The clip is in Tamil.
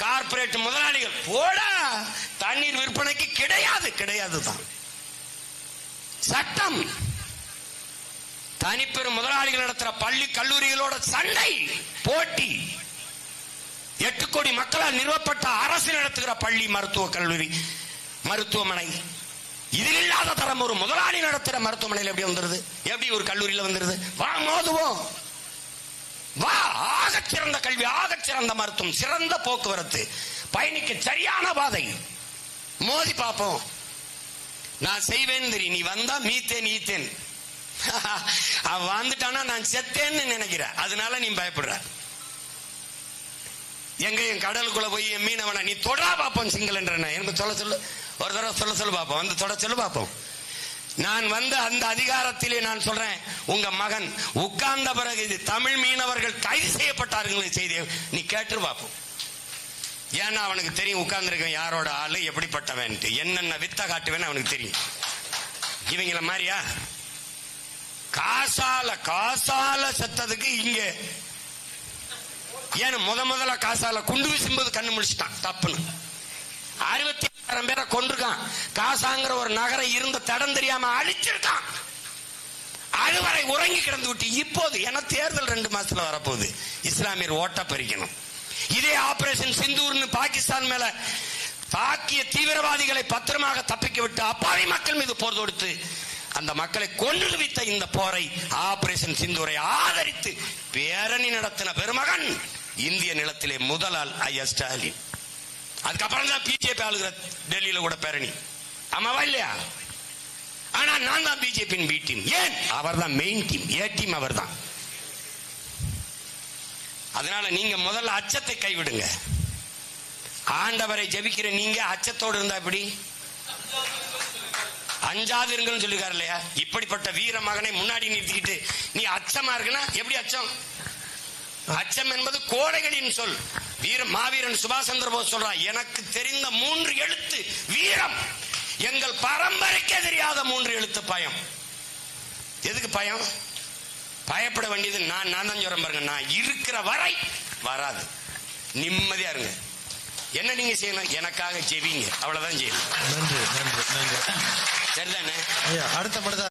கார்பரேட் முதலாளிகள் போடா தண்ணீர் விற்பனைக்கு கிடையாது. கிடையாது தான் சட்டம். தனிப்பெரும் முதலாளிகள் நடத்துற பள்ளி கல்லூரிகளோட சண்டை போட்டி. எட்டு கோடி மக்களால் நிறுவப்பட்ட அரசு நடத்துகிற பள்ளி மருத்துவ கல்லூரி மருத்துவமனை. இதில் இல்லாத தரம் ஒரு முதலாளி நடத்துகிற மருத்துவமனையில் எப்படி வந்துருது? எப்படி ஒரு கல்லூரியில வந்துருது? வா மோதுவோம். வா ஆகச் சிறந்த கல்வி ஆகச் சிறந்த மருத்துவம் சிறந்த போக்குவரத்து. பயணிக்க சரியான பாதை. மோதி பார்ப்போம். நான் செய்வேன் தெரியும் நீ வந்தா மீத்தேன் ஈத்தேன். அவன் வந்துட்டானா நான் செத்தேன்னு நினைக்கிறேன் அதனால நீ பயப்படுற. எங்க என் கடலுக்குள்ள போய் என் நீ தொடா பார்ப்போம் சிங்கள எனக்கு சொல்ல சொல்லு. ஒரு தடவை சொல்ல சொல்லு பார்ப்போம். வந்து தொட சொல்லு பார்ப்போம். நான் வந்த அந்த அதிகாரத்திலே நான் சொல்றேன் உங்க மகன் உட்கார்ந்த பிறகு இது தமிழ் மீனவர்கள் கைது செய்யப்பட்டார்கள் செய்தி நீ கேட்டு பார்ப்போம் ஏன்னா அவனுக்கு தெரியும் உட்கார்ந்துருக்கேன் யாரோட ஆளு எப்படிப்பட்டவன்ட்டு என்னென்ன வித்த காட்டுவேன்னு அவனுக்கு தெரியும். இவங்கள மாதிரியா? காசால காசால செத்ததுக்கு இங்க. ஏன்னு முத முதல்ல காசால குண்டு வீசும்போது கண்ணு முடிச்சிட்டான் தப்புன்னு. அறுபத்தி ஆயிரம் பேரை கொண்டிருக்கான் காசாங்கிற ஒரு நகரம் இருந்த தடம் தெரியாம அழிச்சிருக்கான். அழுவரை உறங்கி கிடந்து விட்டு இப்போது என தேர்தல் ரெண்டு மாசத்துல வரப்போகுது? இஸ்லாமியர் ஓட்ட பறிக்கணும். இதே ஆபரேஷன் சிந்தூர்னு பாகிஸ்தான் மேல தாக்கிய தீவிரவாதிகளை பத்திரமாக தப்பிக்க விட்டு அப்பாவி மக்கள் மீது போர் தொடுத்து அந்த மக்களை கொன்று வித்த இந்த போரை ஆபரேஷன் சிந்தூரை ஆதரித்து பேரணி நடத்தின பெருமகன் இந்திய நிலத்திலே முதலால் ஐயா ஸ்டாலின். அதுக்கப்புறம் தான் பிஜேபி ஆளுகிற டெல்லியில கூட பேரணி. ஆமாவா இல்லையா? ஆனா நான் தான் பிஜேபியின் பி டீம் ஏன்? அவர் தான் மெயின் டீம் ஏ டீம் அவர் தான் அதனால நீங்க முதல்ல அச்சத்தை கைவிடுங்க. ஆண்டவரை ஜெபிக்கிற நீங்க அச்சத்தோடு இருந்தா எப்படி? அஞ்சாதிருங்கன்னு சொல்லிருக்காரு இல்லையா? இப்படிப்பட்ட வீர மகனை முன்னாடி நிறுத்திக்கிட்டு நீ அச்சமா இருக்குன்னா எப்படி அச்சம்? அச்சம் என்பது கோடைகளின் சொல். வீர மாவீரன் சுபாஷ் சந்திர போஸ் சொல்றான் எனக்கு தெரிந்த மூன்று எழுத்து வீரம். எங்கள் பரம்பரைக்கே தெரியாத மூன்று எழுத்து பயம். எதுக்கு பயம்? பயப்பட வேண்டியது நான் நான் தான் சொல்றேன் பாருங்க. நான் இருக்கிற வரை வராது. நிம்மதியா இருங்க. என்ன நீங்க செய்யணும்? எனக்காக ஜெபிங்க. அவ்வளவுதான் செய்யணும் நன்றி நன்றி நன்றி. சரிதானே? அடுத்த படத்தை